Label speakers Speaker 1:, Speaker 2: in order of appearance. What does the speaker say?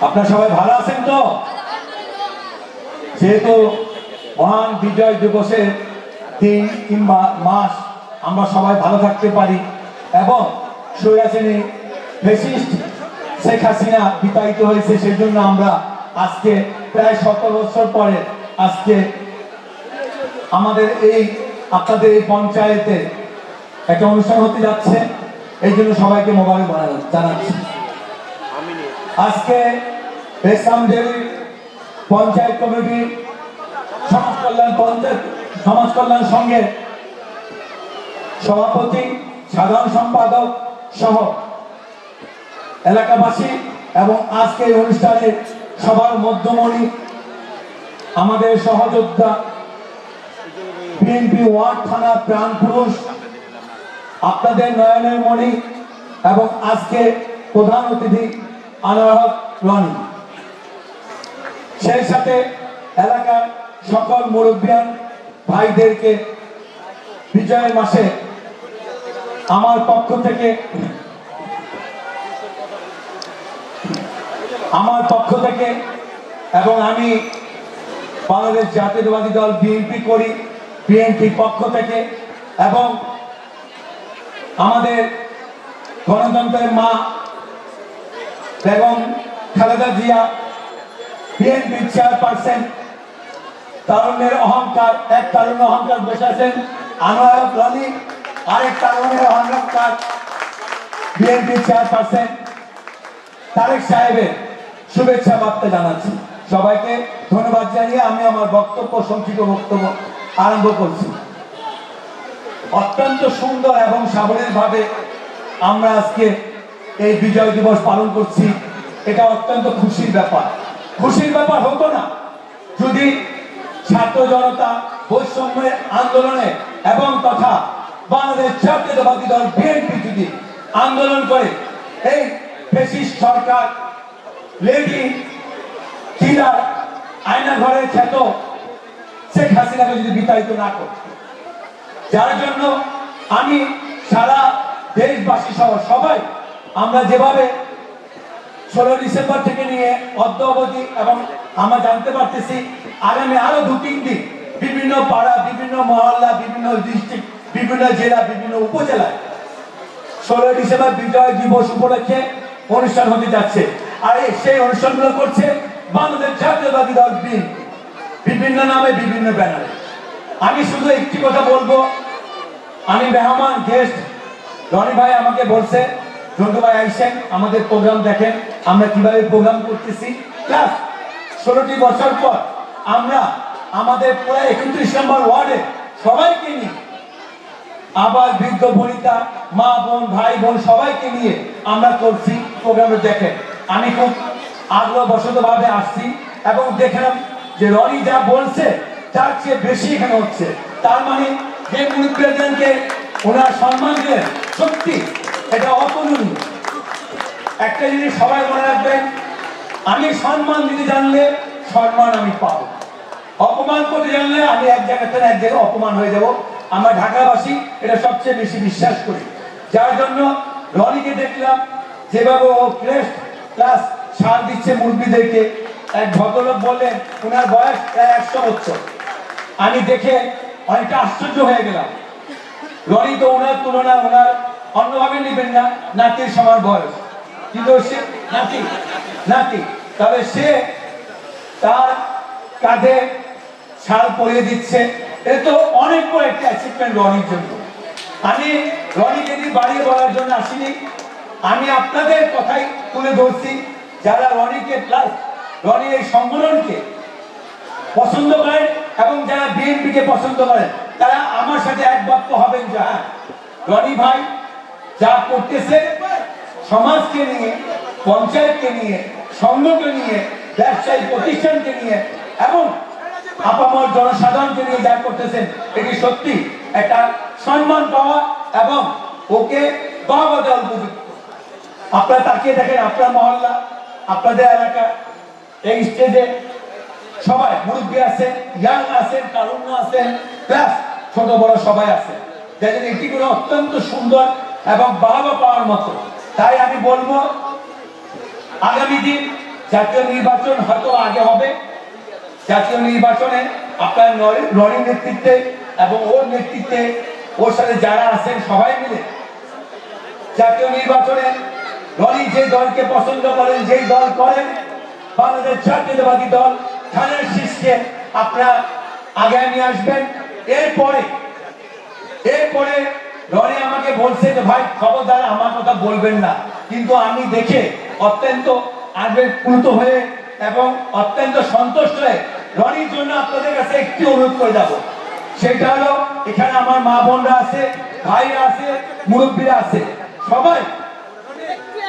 Speaker 1: আপনারা সবাই ভালো আছেন তো? যেহেতু মহান বিজয় দিবসের দিন কিংবা মাস, আমরা সবাই ভালো থাকতে পারি। এবং সৈয়াসিনী ফেসিস্ট শেখ হাসিনা বিতাড়িত হয়েছে সেই জন্য আমরা আজকে প্রায় সতেরো বছর পরে আজকে আমাদের এই, আপনাদের এই পঞ্চায়েতে একটা অনুষ্ঠান হতে যাচ্ছে। এই জন্য সবাইকে মোবাইল জানাচ্ছি। আজকে বেসামডেলি পঞ্চায়েত কমিটি সমাজ কল্যাণ পঞ্চায়েত, সমাজ কল্যাণ সংঘের সভাপতি, সাধারণ সম্পাদক সহ এলাকাবাসী এবং আজকে এই অনুষ্ঠানের সবার মধ্যমণি আমাদের সহযোদ্ধা বিএনপি ওয়ার্ড থানা প্রাণ পুরুষ আপনাদের নয়নের মণি এবং আজকে প্রধান অতিথি আনোয়ার রনি। সেই সাথে এলাকার সকল মুরব্বিয়ান ভাইদেরকে বিজয়ের মাসে আমার পক্ষ থেকে আমার পক্ষ থেকে এবং আমি বাংলাদেশ জাতীয়তাবাদী দল বিএনপি করি বিএনপি পক্ষ থেকে এবং আমাদের গণতন্ত্রের মা বেগম খালেদা জিয়া, বিএনপি চেয়ারপারসন তারুণ্যের অহংকার, এক তারুণ্য অহংকার বসে আছেন আনোয়ার রানি আরেক তারুণ্যের অহংকার বিএনপি চেয়ারপারসন তারেক সাহেবের শুভেচ্ছা বার্তা জানাচ্ছি। সবাইকে ধন্যবাদ জানিয়ে আমি আমার বক্তব্য, সংক্ষিপ্ত বক্তব্য আরম্ভ করছি। অত্যন্ত সুন্দর এবং সাবলীল ভাবে আমরা আজকে এই বিজয় দিবস পালন করছি, এটা অত্যন্ত খুশির ব্যাপার। খুশির ব্যাপার হতো না। যদি ছাত্র জনতা বৈষম্যের আন্দোলনে এবং তথা বাংলাদেশ জাতীয়তাবাদী দল বিএনপি যদি আন্দোলন করে, এই ফেসিস্ট সরকার, লেডি কিলার আয়না ঘরে খ্যাত শেখ হাসিনাকে যদি বিতাড়িত না করে, যার জন্য আমি সারা দেশবাসী সহ সবাই আমরা যেভাবে ষোলো ডিসেম্বর থেকে নিয়ে অদ্য অবধি এবং আমরা জানতে পারতেছি, আগামী আরও দু, তিন দিন বিভিন্ন পাড়া, বিভিন্ন মহল্লা, বিভিন্ন ডিস্ট্রিক্ট বিভিন্ন জেলা, বিভিন্ন উপজেলায় ষোলো ডিসেম্বর বিজয় দিবস উপলক্ষে অনুষ্ঠান হতে যাচ্ছে। আর সেই অনুষ্ঠানগুলো করছে বাংলাদেশ জাতীয়বাদী দল বিএনপি বিভিন্ন নামে বিভিন্ন ব্যানারে। আমি শুধু একটি কথা বলব। আমি মেহমান গেস্ট। রনি ভাই আমাকে বলছে ভাই আইসেন। আমাদের প্রোগ্রাম দেখেন, আমরা কীভাবে প্রোগ্রাম করতেছি। প্লাস ষোলোটি বছর পর আমরা আমাদের প্রায় একত্রিশ নম্বর ওয়ার্ডে সবাইকে নিয়ে আবার বৃদ্ধ বনিতা, মা বোন, ভাই বোন সবাইকে নিয়ে আমরা করছি প্রোগ্রামে দেখেন। আমি খুব আগ্রহ বসত ভাবে আসছি এবং দেখলাম যে রনি যা বলছে, তার চেয়ে বেশি এখানে হচ্ছে। তার মানে যে মুরব্বীদেরকে ওনার সম্মান দিলেন। সত্যি এটা অতুলনীয়। একটা জিনিস সবাই মনে রাখবেন, আমি সম্মান দিতে জানলে সম্মান আমি পাবো। অপমান করতে জানলে আমি এক জায়গা থেকে এক জায়গায় অপমান হয়ে যাব। আমরা ঢাকাবাসী এটা সবচেয়ে বেশি বিশ্বাস করি। যার জন্য রনিকে দেখলাম, যেভাবে ও ক্রেস্ট প্লাস সার দিচ্ছে মুরব্বীদেরকে। এক ভদ্রলোক বললেন ওনার বয়স প্রায় একশো বছর। আমি দেখে অনেকটা আশ্চর্য হয়ে গেলাম। রনি তো ওনার তুলনায় ওনার অন্যভাবে নেবেন না, নাতির সমান বয়স। কিন্তু সে নাতি নাতি, তবে সে তার কাঁধে শাল পরিয়ে দিচ্ছে। এ তো অনেক বড় একটা অ্যাচিভমেন্ট রনির জন্য। আমি রনিকে দিয়ে বাড়িয়ে বলার জন্য আসিনি। আমি আপনাদের কথাই তুলে ধরছি। যারা রনিকে প্লাস রনি এই সংগঠনকে পছন্দ করেন এবং যারা বিএনপিকে পছন্দ করেন, তারা আমার সাথে একবাক্য হবেন যে হ্যাঁ রনি ভাই যা করতেছে সমাজকে নিয়ে, পঞ্চায়েতকে নিয়ে, সংঘকে নিয়ে, ব্যবসায়ী প্রতিষ্ঠানকে নিয়ে এবং আপামর জনসাধারণকে নিয়ে যা করতেছেন এটি সত্যি একটা সম্মান পাওয়া এবং ওকে বাবা উপযুক্ত। আপনারা তাকিয়ে দেখেন, আপনার মহল্লা, আপনাদের এলাকা, এই স্টেজে সবাই মুরব্বী আছেন ইয়াং আছেন, তারুণ্য আছেন প্লাস ছোট বড় সবাই আছেন। যাদের এটি করে অত্যন্ত সুন্দর এবং বাবা পাওয়ার মতো। তাই আমি বলব, আগামী দিন জাতীয় নির্বাচন হয়তো আগে হবে। জাতীয় নির্বাচনে আপনার নরে- নেতৃত্বে এবং ওর নেতৃত্বে, ওর সাথে যারা আছেন সবাই মিলে জাতীয় নির্বাচনে রনি যে দলকে পছন্দ করেন, যেই দল করেন, বাংলাদেশ জাতীয়তাবাদী দল ধানের শীষকে আপনারা আগে নিয়ে আসবেন। এরপরে এরপরে রনি বলছে যে, ভাই, খবরদার, আমার কথা বলবেন না। কিন্তু আমি দেখে অত্যন্ত আবেগপ্লুত হয়ে এবং অত্যন্ত সন্তুষ্ট হয়ে রনির জন্য আপনাদের কাছে একটি অনুরোধ করে যাব। সেটা হলো, এখানে আমার মা বোনরা আছে, ভাইরা আছে, মুরব্বীরা আছে, সবাই